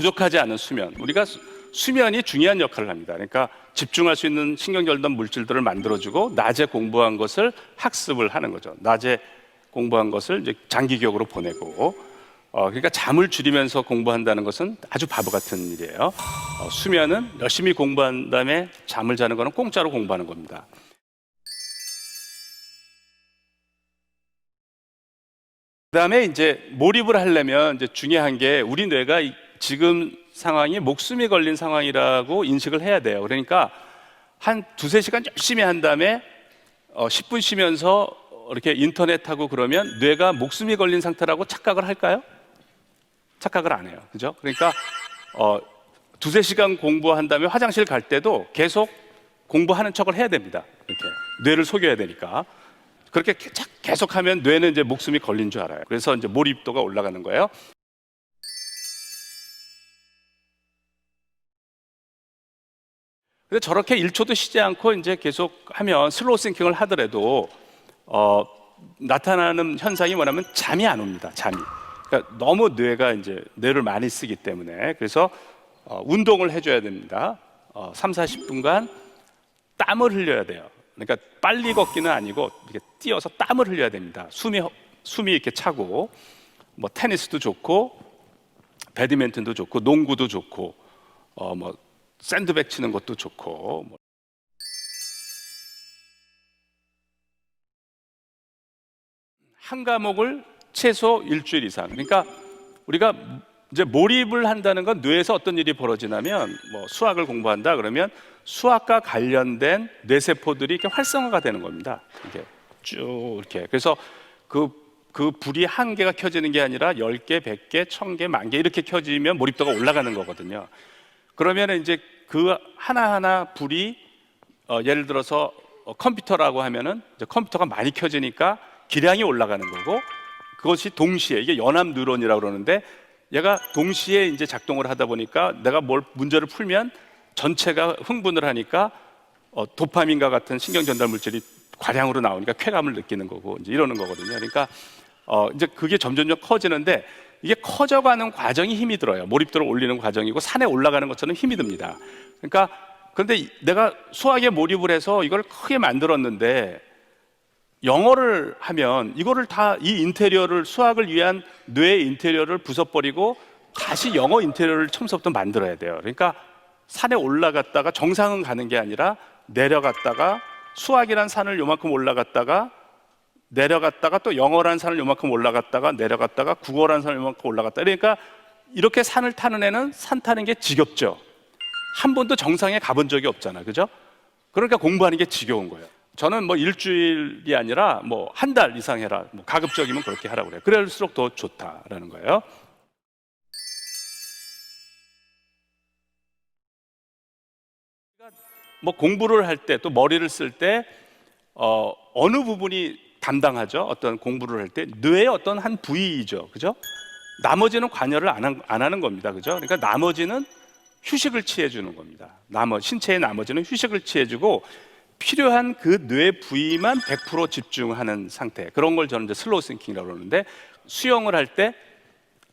부족하지 않은 수면. 우리가 수- 수면이 중요한 역할을 합니다. 그러니까 집중할 수 있는 신경절단 물질들을 만들어주고 낮에 공부한 것을 학습을 하는 거죠. 낮에 공부한 것을 이제 장기 기억으로 보내고 어, 그러니까 잠을 줄이면서 공부한다는 것은 아주 바보 같은 일이에요. 어, 수면은 열심히 공부한 다음에 잠을 자는 거는 공짜로 공부하는 겁니다. 그다음에 이제 몰입을 하려면 이제 중요한 게 우리 뇌가 이- 지금 상황이 목숨이 걸린 상황이라고 인식을 해야 돼요. 그러니까 한 두세 시간 열심히 한 다음에 어, 10분 쉬면서 이렇게 인터넷 하고 그러면 뇌가 목숨이 걸린 상태라고 착각을 할까요? 착각을 안 해요. 그죠? 그러니까 어, 두세 시간 공부한 다음에 화장실 갈 때도 계속 공부하는 척을 해야 됩니다. 이렇게 뇌를 속여야 되니까. 그렇게 계속하면 뇌는 이제 목숨이 걸린 줄 알아요. 그래서 이제 몰입도가 올라가는 거예요. 근데 저렇게 1초도 쉬지 않고 이제 계속 하면 슬로우 싱킹을 하더라도 어, 나타나는 현상이 뭐냐면 잠이 안 옵니다. 잠이. 그러니까 너무 뇌가 이제 뇌를 많이 쓰기 때문에 그래서 어, 운동을 해줘야 됩니다. 어, 3, 40분간 땀을 흘려야 돼요. 그러니까 빨리 걷기는 아니고 이렇게 뛰어서 땀을 흘려야 됩니다. 숨이 허- 숨이 이렇게 차고 뭐 테니스도 좋고 배드민턴도 좋고 농구도 좋고 어뭐 샌드백 치는 것도 좋고 뭐 한 과목을 최소 일주일 이상. 그러니까 우리가 이제 몰입을 한다는 건 뇌에서 어떤 일이 벌어지냐면 뭐 수학을 공부한다 그러면 수학과 관련된 뇌세포들이 이렇게 활성화가 되는 겁니다. 이게 쭉 이렇게. 그래서 그, 그 불이 한 개가 켜지는 게 아니라 열 개, 백 개, 천 개, 만 개 이렇게 켜지면 몰입도가 올라가는 거거든요. 그러면 이제 그 하나하나 불이 어, 예를 들어서 어, 컴퓨터라고 하면은 컴퓨터가 많이 켜지니까 기량이 올라가는 거고 그것이 동시에 이게 연합 뉴런이라고 그러는데 얘가 동시에 이제 작동을 하다 보니까 내가 뭘 문제를 풀면 전체가 흥분을 하니까 어, 도파민과 같은 신경 전달 물질이 과량으로 나오니까 쾌감을 느끼는 거고 이제 이러는 거거든요. 그러니까 어, 이제 그게 점점점 커지는데 이게 커져가는 과정이 힘이 들어요. 몰입도를 올리는 과정이고 산에 올라가는 것처럼 힘이 듭니다. 그러니까 그런데 이- 내가 수학에 몰입을 해서 이걸 크게 만들었는데 영어를 하면 이거를 다 이 인테리어를 수학을 위한 뇌의 인테리어를 부숴버리고 다시 영어 인테리어를 처음부터 만들어야 돼요. 그러니까 산에 올라갔다가 정상은 가는 게 아니라 내려갔다가 수학이란 산을 요만큼 올라갔다가 내려갔다가 또 영어란 산을 요만큼 올라갔다가 내려갔다가 국어란 산을 요만큼 올라갔다. 그러니까 이렇게 산을 타는 애는 산 타는 게 지겹죠. 한 번도 정상에 가본 적이 없잖아. 그죠? 그러니까 공부하는 게 지겨운 거예요. 저는 뭐 일주일이 아니라 뭐 한 달 이상 해라. 뭐 가급적이면 그렇게 하라고 그래요. 그럴수록 더 좋다라는 거예요. 뭐 공부를 할 때 또 머리를 쓸때 어, 어느 부분이 담당하죠? 어떤 공부를 할 때 뇌의 어떤 한 부위이죠. 그죠? 나머지는 관여를 안, 한- 안 하는 겁니다. 그죠? 그러니까 나머지는 휴식을 취해 주는 겁니다. 나머 신체의 나머지는 휴식을 취해 주고 필요한 그 뇌 부위만 100% 집중하는 상태. 그런 걸 저는 이제 슬로우 싱킹이라고 그러는데 수영을 할때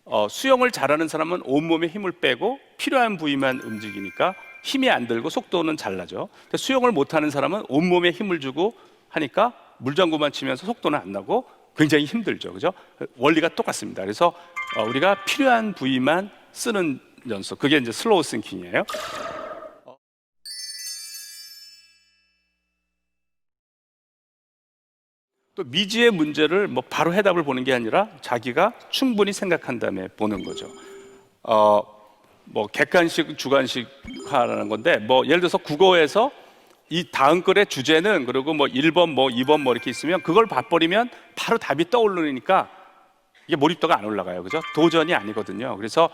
어, 수영을 잘하는 사람은 온몸에 힘을 빼고 필요한 부위만 움직이니까 힘이 안 들고 속도는 잘 나죠. 수영을 못하는 사람은 온몸에 힘을 주고 하니까 물장구만 치면서 속도는 안 나고 굉장히 힘들죠. 그죠? 원리가 똑같습니다. 그래서 어, 우리가 필요한 부위만 쓰는 연습. 그게 이제 슬로우 싱킹이에요. 또 미지의 문제를 뭐 바로 해답을 보는 게 아니라 자기가 충분히 생각한 다음에 보는 거죠. 어, 뭐 객관식, 주관식화라는 건데 뭐 예를 들어서 국어에서 이 다음 글의 주제는 그리고 뭐 1번 뭐 2번 뭐 이렇게 있으면 그걸 봐버리면 바로 답이 떠오르니까 이게 몰입도가 안 올라가요. 그죠? 도전이 아니거든요. 그래서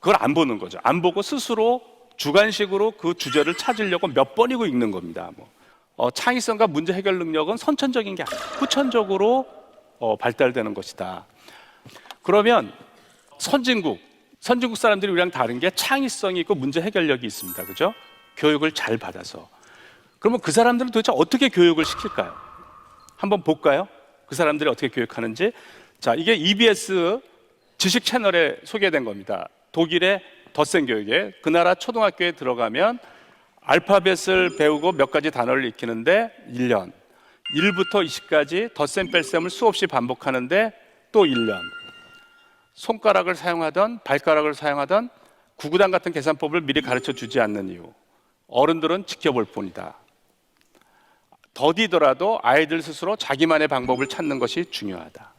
그걸 안 보는 거죠. 안 보고 스스로 주관식으로 그 주제를 찾으려고 몇 번이고 읽는 겁니다. 뭐. 어, 창의성과 문제 해결 능력은 선천적인 게 아니라 후천적으로 어, 발달되는 것이다. 그러면 선진국, 선진국 사람들이 우리랑 다른 게 창의성이 있고 문제 해결력이 있습니다. 그죠? 교육을 잘 받아서. 그러면 그 사람들은 도대체 어떻게 교육을 시킬까요? 한번 볼까요? 그 사람들이 어떻게 교육하는지. 자, 이게 EBS 지식 채널에 소개된 겁니다. 독일의 덧셈 교육에 그 나라 초등학교에 들어가면 알파벳을 배우고 몇 가지 단어를 익히는데 1년. 1부터 20까지 덧셈 뺄셈을 수없이 반복하는데 또 1년. 손가락을 사용하던 발가락을 사용하던 구구단 같은 계산법을 미리 가르쳐 주지 않는 이유. 어른들은 지켜볼 뿐이다. 더디더라도 아이들 스스로 자기만의 방법을 찾는 것이 중요하다.